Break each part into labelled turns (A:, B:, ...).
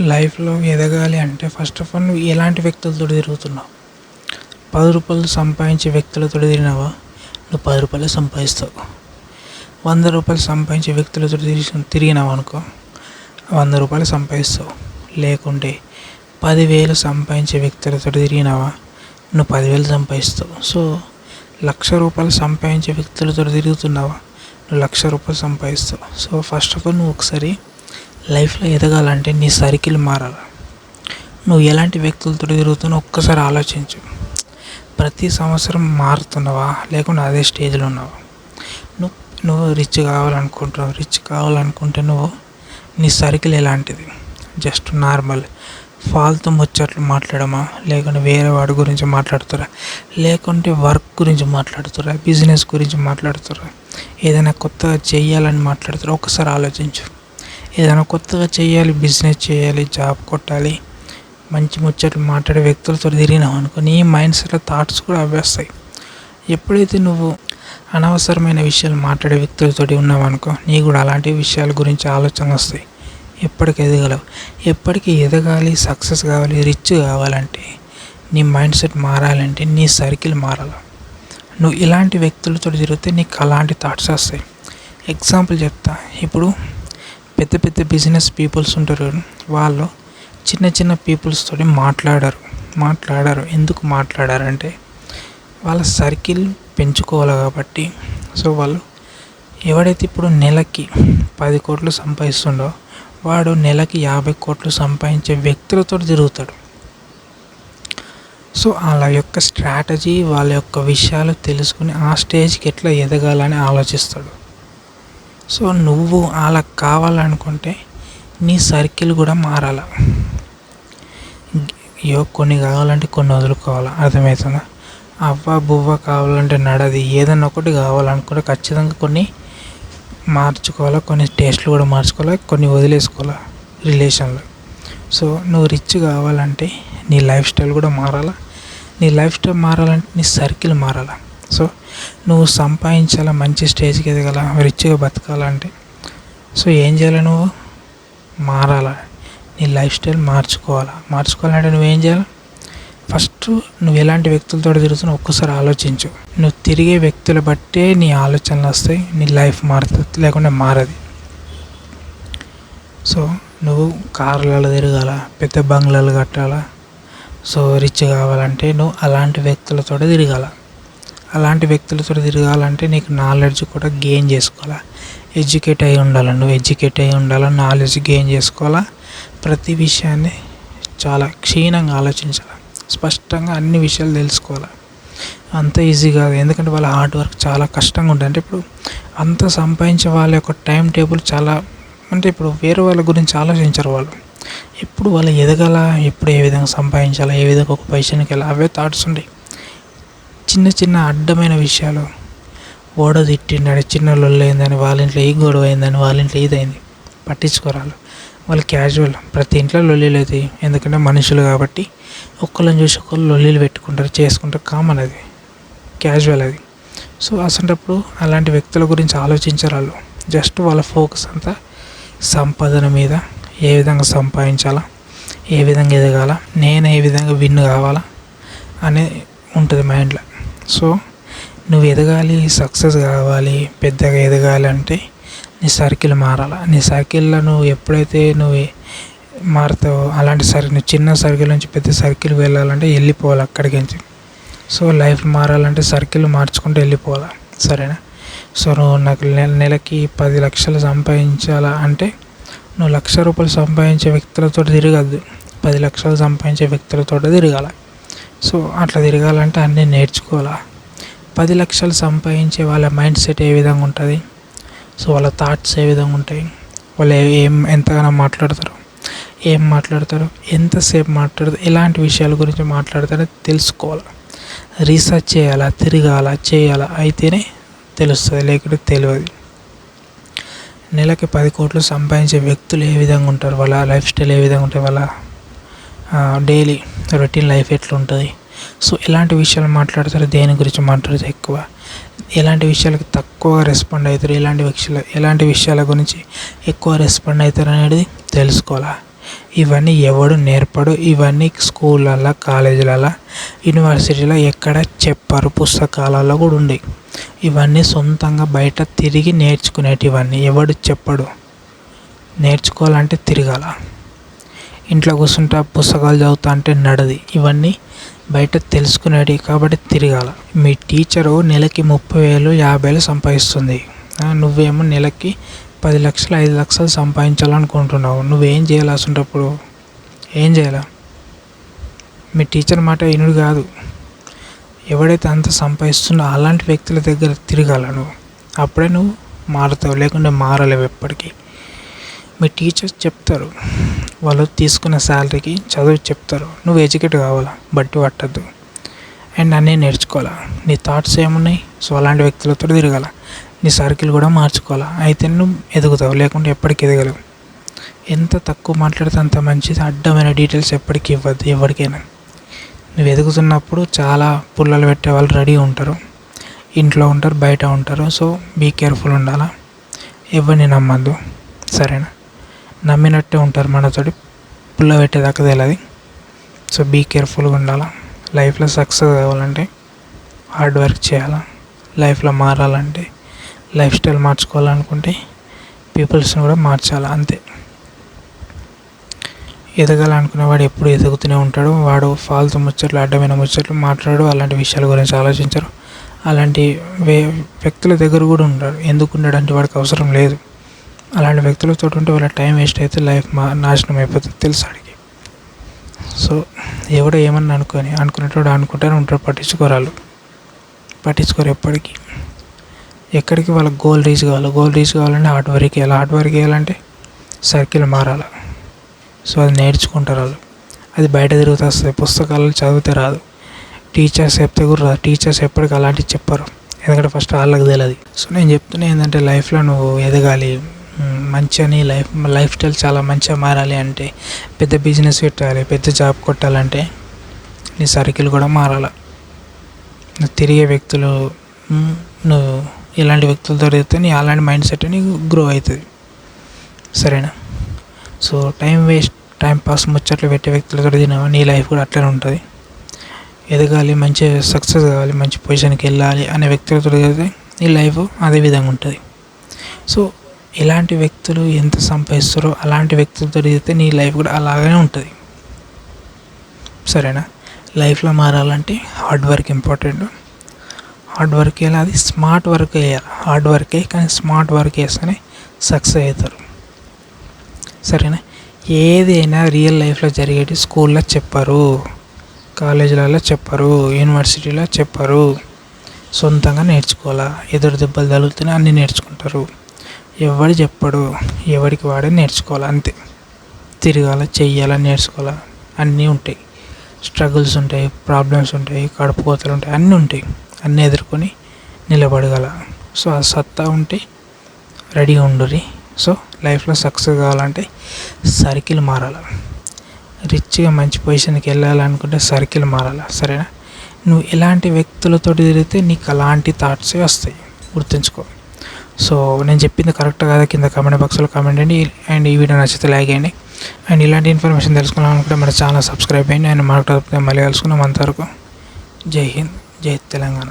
A: లైఫ్లో ఎదగాలి అంటే ఫస్ట్ ఆఫ్ ఆల్ నువ్వు ఎలాంటి వ్యక్తులతో తిరుగుతున్నావు? పది రూపాయలు సంపాదించే వ్యక్తులతో తిరిగినావా? నువ్వు పది రూపాయలు సంపాదిస్తావు. వంద రూపాయలు సంపాదించే వ్యక్తులతో తిరిగి తిరిగినావు అనుకో వంద రూపాయలు సంపాదిస్తావు. లేకుంటే పదివేలు సంపాదించే వ్యక్తులతో తిరిగినావా? నువ్వు పదివేలు సంపాదిస్తావు. సో లక్ష రూపాయలు సంపాదించే వ్యక్తులతో తిరుగుతున్నావా? నువ్వు లక్ష రూపాయలు సంపాదిస్తావు. సో ఫస్ట్ ఆఫ్ ఆల్ నువ్వు ఒకసారి లైఫ్లో ఎదగాలంటే నీ సర్కిల్ మారాలి. నువ్వు ఎలాంటి వ్యక్తులతో తిరుగుతున్నా ఒక్కసారి ఆలోచించు. ప్రతి సంవత్సరం మారుతున్నావా? లేకుంటే అదే స్టేజ్లో ఉన్నావా? నువ్వు నువ్వు రిచ్ కావాలనుకుంటున్నావు. రిచ్ కావాలనుకుంటే నువ్వు నీ సర్కిల్ ఎలాంటిది? Just normal. ఫాల్తు ముచ్చట్లు మాట్లాడమా? లేకుంటే వేరే వాడి గురించి మాట్లాడుతారా? లేకుంటే వర్క్ గురించి మాట్లాడుతారా? బిజినెస్ గురించి మాట్లాడుతారా? ఏదైనా కొత్తగా చేయాలని మాట్లాడుతారా? ఒకసారి ఆలోచించు. ఏదైనా కొత్తగా చేయాలి బిజినెస్ చేయాలి జాబ్ కొట్టాలి మంచి ముచ్చట్లు మాట్లాడే వ్యక్తులతో తిరిగినావు అనుకో నీ మైండ్ సెట్లో థాట్స్ కూడా అవే వస్తాయి. ఎప్పుడైతే నువ్వు అనవసరమైన విషయాలు మాట్లాడే వ్యక్తులతో ఉన్నావు అనుకో నీ కూడా అలాంటి విషయాల గురించి ఆలోచన వస్తాయి. ఎప్పటికి ఎదగలవు. ఎప్పటికీ ఎదగాలి సక్సెస్ కావాలి రిచ్ కావాలంటే నీ మైండ్ సెట్ మారాలంటే నీ సర్కిల్ మారాలి. నువ్వు ఇలాంటి వ్యక్తులతో తిరిగితే నీకు అలాంటి థాట్స్ వస్తాయి. ఎగ్జాంపుల్ చెప్తా. ఇప్పుడు పెద్ద పెద్ద బిజినెస్ పీపుల్స్ ఉంటారు. వాళ్ళు చిన్న చిన్న పీపుల్స్ తోటి మాట్లాడరు. మాట్లాడరు. ఎందుకు మాట్లాడారంటే వాళ్ళ సర్కిల్ పెంచుకోవాలి కాబట్టి. సో వాళ్ళు ఎవడైతే ఇప్పుడు నెలకి పది కోట్లు సంపాదిస్తుండో వాడు నెలకి యాభై కోట్లు సంపాదించే వ్యక్తులతో తిరుగుతాడు. సో వాళ్ళ యొక్క స్ట్రాటజీ వాళ్ళ యొక్క విషయాలు తెలుసుకుని ఆ స్టేజ్కి ఎట్లా ఎదగాలని ఆలోచిస్తాడు. సో నువ్వు అలా కావాలనుకుంటే నీ సర్కిల్ కూడా మారాల. అయ్యో కొన్ని కావాలంటే కొన్ని వదులుకోవాలి. అర్థమవుతుందా? అవ్వ బువ్వ కావాలంటే నడది. ఏదన్నా ఒకటి కావాలనుకుంటే ఖచ్చితంగా కొన్ని మార్చుకోవాలా కొన్ని టేస్ట్లు కూడా మార్చుకోవాలి కొన్ని వదిలేసుకోవాలా రిలేషన్లో. సో నువ్వు రిచ్ కావాలంటే నీ లైఫ్ స్టైల్ కూడా మారాలా. నీ లైఫ్ స్టైల్ మారాలంటే నీ సర్కిల్ మారాలా. సో నువ్వు సంపాదించాలా మంచి స్టేజ్కి ఎదగాల రిచ్గా బతకాలంటే సో ఏం చేయాలి నువ్వు? మారాలా. నీ లైఫ్ స్టైల్ మార్చుకోవాలా. మార్చుకోవాలంటే నువ్వేం చేయాలి? ఫస్ట్ నువ్వు ఎలాంటి వ్యక్తులతో తిరుగుతున్నావు ఒక్కసారి ఆలోచించు. నువ్వు తిరిగే వ్యక్తుల బట్టే నీ ఆలోచనలు వస్తాయి నీ లైఫ్ మారుతుంది లేకుంటే మారది. సో నువ్వు కార్లలో తిరగాల పెద్ద బంగ్లాలు కట్టాలా సో రిచ్ కావాలంటే నువ్వు అలాంటి వ్యక్తులతో తిరగాల. అలాంటి వ్యక్తులతో తిరగాలంటే నీకు నాలెడ్జ్ కూడా గెయిన్ చేసుకోవాలా. ఎడ్యుకేట్ అయి ఉండాలి. నువ్వు ఎడ్యుకేట్ అయి ఉండాలా నాలెడ్జ్ గెయిన్ చేసుకోవాలా. ప్రతి విషయాన్ని చాలా క్షీణంగా ఆలోచించాలి. స్పష్టంగా అన్ని విషయాలు తెలుసుకోవాలి. అంత ఈజీ కాదు. ఎందుకంటే వాళ్ళ హార్డ్ వర్క్ చాలా కష్టంగా ఉంటుంది. అంటే ఇప్పుడు అంత సంపాదించే వాళ్ళ యొక్క టైం టేబుల్ చాలా అంటే ఇప్పుడు వేరే వాళ్ళ గురించి ఆలోచించరు వాళ్ళు. ఎప్పుడు వాళ్ళు ఎదగాల? ఎప్పుడు ఏ విధంగా సంపాదించాలా? ఏ విధంగా ఒక పొజిషన్కి వెళ్ళాలి? అవే థాట్స్ ఉంటాయి. చిన్న చిన్న అడ్డమైన విషయాలు. ఓడ తిట్టిండని చిన్న లొల్లు అయిందని వాళ్ళ ఇంట్లో ఈ గొడవ అయిందని వాళ్ళ ఇంట్లో ఇదైంది. పట్టించుకోరాలు వాళ్ళు క్యాజువల్ ప్రతి ఇంట్లో లొల్లీలు అవుతాయి ఎందుకంటే మనుషులు కాబట్టి ఒక్కళ్ళని చూసి ఒకళ్ళు లొల్లీలు పెట్టుకుంటారు చేసుకుంటారు. కామన్ అది. క్యాజువల్ అది. సో అసంటప్పుడు అలాంటి వ్యక్తుల గురించి ఆలోచించరు వాళ్ళు జస్ట్ వాళ్ళ ఫోకస్ అంతా సంపాదన మీద ఏ విధంగా సంపాదించాలా ఏ విధంగా ఎదగాల నేను ఏ విధంగా విన్ కావాలా అనే ఉంటుంది మైండ్లో. సో నువ్వు ఎదగాలి సక్సెస్ కావాలి పెద్దగా ఎదగాలి అంటే నీ సర్కిల్ మారాలి? నీ సర్కిల్లో నువ్వు ఎప్పుడైతే నువ్వు మారుతావో అలాంటి సర్కిల్ నువ్వు చిన్న సర్కిల్ నుంచి పెద్ద సర్కిల్ వెళ్ళాలంటే వెళ్ళిపోవాలి అక్కడికి నుంచి. సో లైఫ్ మారాలంటే సర్కిల్ మార్చుకుంటూ వెళ్ళిపోవాలి? సరేనా? సో నువ్వు నాకు నెల నెలకి పది లక్షలు సంపాదించాలా అంటే నువ్వు లక్ష రూపాయలు సంపాదించే వ్యక్తులతో తిరగద్దు. పది లక్షలు సంపాదించే వ్యక్తులతో తిరగాల. సో అట్లా తిరగాలంటే అన్నీ నేర్చుకోవాలి. పది లక్షలు సంపాదించే వాళ్ళ మైండ్ సెట్ ఏ విధంగా ఉంటుంది? సో వాళ్ళ థాట్స్ ఏ విధంగా ఉంటాయి? వాళ్ళు ఏం ఎంతగానో మాట్లాడతారు? ఏం మాట్లాడతారు? ఎంతసేపు మాట్లాడతారు? ఎలాంటి విషయాల గురించి మాట్లాడతారో తెలుసుకోవాలి. రీసెర్చ్ చేయాలా? తిరగాల? చేయాలా? అయితేనే తెలుస్తుంది లేకుంటే తెలియదు నెలకి పది కోట్లు సంపాదించే వ్యక్తులు ఏ విధంగా ఉంటారు? వాళ్ళ లైఫ్ స్టైల్ ఏ విధంగా ఉంటుంది వాళ్ళ డైలీ రొటీన్ లైఫ్ ఎట్లా ఉంటుంది సో ఎలాంటి విషయాలు మాట్లాడతారు. దేని గురించి మాట్లాడితే ఎక్కువ? ఎలాంటి విషయాలకు తక్కువ రెస్పాండ్ అవుతారు? ఎలాంటి విషయాలు ఎలాంటి విషయాల గురించి ఎక్కువ రెస్పాండ్ అవుతారు అనేది తెలుసుకోవాలి? ఇవన్నీ ఎవడు నేర్పడు? ఇవన్నీ స్కూళ్ళల్లో కాలేజీలలో యూనివర్సిటీలో ఎక్కడ చెప్పరు? పుస్తకాలలో కూడా ఉండేవి ఇవన్నీ సొంతంగా బయట తిరిగి నేర్చుకునేటివన్నీ ఎవడు చెప్పడు? నేర్చుకోవాలంటే తిరగాల. ఇంట్లో కూర్చుంటే పుస్తకాలు చదువుతా అంటే నడది. ఇవన్నీ బయట తెలుసుకునేది కాబట్టి తిరగాల. మీ టీచరు నెలకి ముప్పై వేలు యాభై వేలు సంపాదిస్తుంది. నువ్వేమో నెలకి పది లక్షలు ఐదు లక్షలు సంపాదించాలనుకుంటున్నావు. నువ్వేం చేయాలి అసంటప్పుడు? ఏం చేయాలా? మీ టీచర్ మాట వినుడు కాదు. ఎవడైతే అంత సంపాదిస్తున్నా అలాంటి వ్యక్తుల దగ్గర తిరగాల నువ్వు. అప్పుడే నువ్వు మారుతావు లేకుంటే మారలేవు ఎప్పటికీ. మీ టీచర్స్ చెప్తారు. వాళ్ళు తీసుకున్న శాలరీకి చదువు చెప్తారు. నువ్వు ఎడ్యుకేట్ కావాలా? బట్టి పట్టద్దు. అండ్ అన్నీ నేర్చుకోవాలా? నీ థాట్స్ ఏమున్నాయి? సో అలాంటి వ్యక్తులతో తిరగాల. నీ సర్కిల్ కూడా మార్చుకోవాలా? అయితే నువ్వు ఎదుగుతావు. లేకుంటే ఎప్పటికీ ఎదగలేవు. ఎంత తక్కువ మాట్లాడితే అంత మంచిది. అడ్డమైన డీటెయిల్స్ ఎప్పటికీ ఇవ్వద్దు. ఎవరికైనా. నువ్వు ఎదుగుతున్నప్పుడు చాలా పుల్లలు పెట్టే వాళ్ళు రెడీ ఉంటారు. ఇంట్లో ఉంటారు బయట ఉంటారు. సో బీ కేర్ఫుల్ ఉండాలా? ఎవరిని నమ్మద్దు. సరేనా? నమ్మినట్టే ఉంటారు మనతోటి. పుల్ల పెట్టేదాకా తెలియదు సో బీ కేర్ఫుల్గా ఉండాలా. లైఫ్లో సక్సెస్ కావాలంటే హార్డ్ వర్క్ చేయాలా. లైఫ్లో మారాలంటే లైఫ్ స్టైల్ మార్చుకోవాలనుకుంటే పీపుల్స్ని కూడా మార్చాలి అంతే. ఎదగాలనుకునే వాడు ఎప్పుడు ఎదుగుతూనే ఉంటాడు. వాడు ఫాల్తు ముచ్చట్లు అడ్డమైన ముచ్చట్లు మాట్లాడు అలాంటి విషయాల గురించి ఆలోచించరు. అలాంటి వే వ్యక్తుల దగ్గర కూడా ఉండరు. ఎందుకు ఉండడంటే వాడికి అవసరం లేదు. అలాంటి వ్యక్తులతో ఉంటే వాళ్ళ టైం వేస్ట్ అయితే లైఫ్ మా నాశనం అయిపోతుంది తెలుసు అడిగి. సో ఎవడో ఏమన్నా అనుకొని అనుకునేటోడు అనుకుంటారు ఉంటారు పట్టించుకోరాలు పట్టించుకోరు ఎప్పటికీ ఎక్కడికి వాళ్ళ గోల్ రీచ్ కావాలి గోల్ రీచ్ కావాలంటే హార్డ్ వర్క్ చేయాలి. హార్డ్ వర్క్ చేయాలంటే సర్కిల్ మారాలి. సో అది నేర్చుకుంటారు వాళ్ళు అది బయట తిరుగుతూ వస్తుంది పుస్తకాలు చదివితే రాదు. టీచర్స్ చెప్తే కూడా రాదు. టీచర్స్ ఎప్పటికీ అలాంటివి చెప్పరు. ఎందుకంటే ఫస్ట్ వాళ్ళకి తెలియదు. సో నేను చెప్తున్నా ఏంటంటే లైఫ్లో నువ్వు ఎదగాలి. మంచిగా నీ లైఫ్ లైఫ్ స్టైల్ చాలా మంచిగా మారాలి అంటే పెద్ద బిజినెస్ పెట్టాలి పెద్ద జాబ్ కొట్టాలంటే నీ సర్కిల్ కూడా మారాలి. నువ్వు తిరిగే వ్యక్తులు నువ్వు ఇలాంటి వ్యక్తులతో తిరిగితే నీ అలాంటి మైండ్ సెట్ నీకు గ్రో అవుతుంది. సరేనా? So time waste time pass ముచ్చట్లు పెట్టే వ్యక్తులతో తినవా? నీ లైఫ్ కూడా అట్లనే ఉంటుంది. ఎదగాలి మంచి సక్సెస్ కావాలి మంచి పొజిషన్కి వెళ్ళాలి అనే వ్యక్తులతో తిరిగితే నీ లైఫ్ అదే విధంగా ఉంటుంది. సో ఎలాంటి వ్యక్తులు ఎంత సంపాదిస్తారో అలాంటి వ్యక్తులతో తిరిగితే నీ లైఫ్ కూడా అలాగే ఉంటుంది. సరేనా? లైఫ్లో మారాలంటే hard work important. Hard work చేయాలి అది స్మార్ట్ వర్క్ చేయాలి. హార్డ్ వర్కే కానీ స్మార్ట్ వర్క్ చేస్తేనే సక్సెస్ అవుతారు. సరేనా? ఏదైనా రియల్ లైఫ్లో జరిగేది స్కూల్లో చెప్పరు. కాలేజీలలో చెప్పరు. యూనివర్సిటీలో చెప్పరు. సొంతంగా నేర్చుకోవాలా? ఎదురు దెబ్బలు తగులుతూనే అన్నీ నేర్చుకుంటారు. ఎవడు చెప్పడు. ఎవడికి వాడే నేర్చుకోవాలి అంతే. తిరగాల చెయ్యాల నేర్చుకోవాలా. అన్నీ ఉంటాయి. స్ట్రగుల్స్ ఉంటాయి ప్రాబ్లమ్స్ ఉంటాయి కడుపు కోతలు ఉంటాయి అన్నీ ఉంటాయి. అన్నీ ఎదుర్కొని నిలబడగల. సో ఆ సత్తా ఉంటే రెడీగా ఉండురి. సో లైఫ్లో సక్సెస్ కావాలంటే సర్కిల్ మారాలి. రిచ్గా మంచి పొజిషన్కి వెళ్ళాలనుకుంటే సర్కిల్ మారాలి. సరేనా? నువ్వు ఎలాంటి వ్యక్తులతో తిరిగితే నీకు అలాంటి థాట్సే వస్తాయి. గుర్తుంచుకో. సో నేను చెప్పింది కరెక్ట్ కాదా కింద కామెంట్ బాక్స్లో కామెంట్ అండి అండ్ ఈ వీడియో నచ్చితే లైక్ చేయండి. అండ్ ఇలాంటి ఇన్ఫర్మేషన్ తెలుసుకోవాలనుకుంటే మన ఛానల్ సబ్స్క్రైబ్ అయ్యండి అండ్ మనకు మళ్ళీ కలుసుకున్నాం అంతవరకు. జై హింద్ జై తెలంగాణ.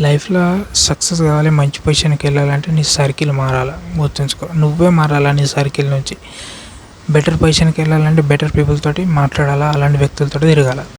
A: లైఫ్లో సక్సెస్ కావాలి మంచి పొజిషన్కి వెళ్ళాలంటే నీ సర్కిల్ మారాలి. గుర్తుంచుకో. నువ్వే మారాలా నీ సర్కిల్ నుంచి? బెటర్ పొజిషన్కి వెళ్ళాలంటే బెటర్ పీపుల్ తోటి మాట్లాడాలా? అలాంటి వ్యక్తులతో తిరగాల.